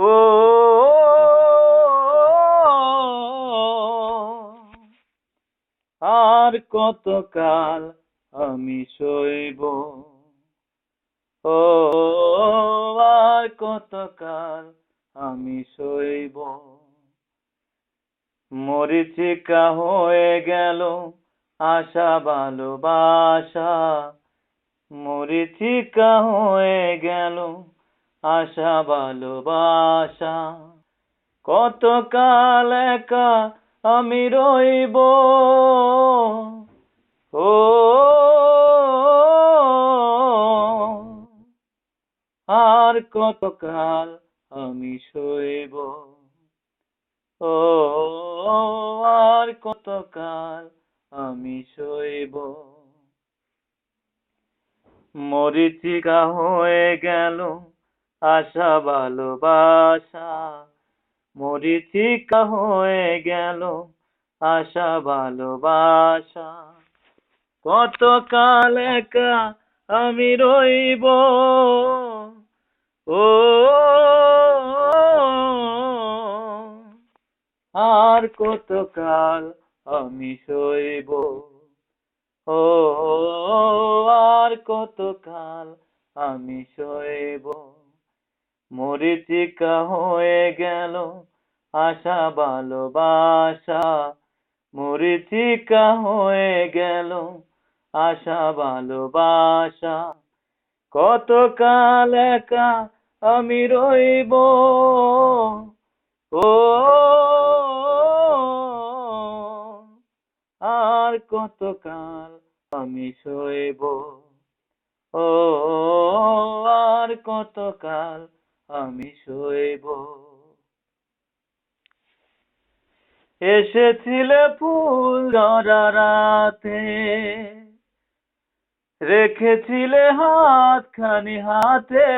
ও আর কতকাল আমি সইব ও আর কতকাল আমি সইব মরিচিকা হয়ে গেল আশা ভালোবাসা মরিচিকা হয়ে গেল আশা, ভালোবাসা। কতকাল একা আমি রইব? ও, আর কতকাল আমি সইব? ও, আর কতকাল আমি সইব? মরিচিকা হয়ে গেল আশা, ভালোবাসা। মরিচিকা হয়ে গেল আশা, ভালোবাসা। কতকাল একা আমি রইব? ও, আর কতকাল আমি সইব? ও, আর কতকাল আমি সইব? মরিচিকা হয়ে গেল আশা ভালোবাসা। মরিচিকা হয়ে গেল আশা ভালোবাসা। কতকাল একা আমি রইব? ও, আর কতকাল আমি সইব? ও, আর কতকাল আমি শৈব এসেছিলে ফুল ধরা রাতে রেখেছিলে হাত খানি হাতে।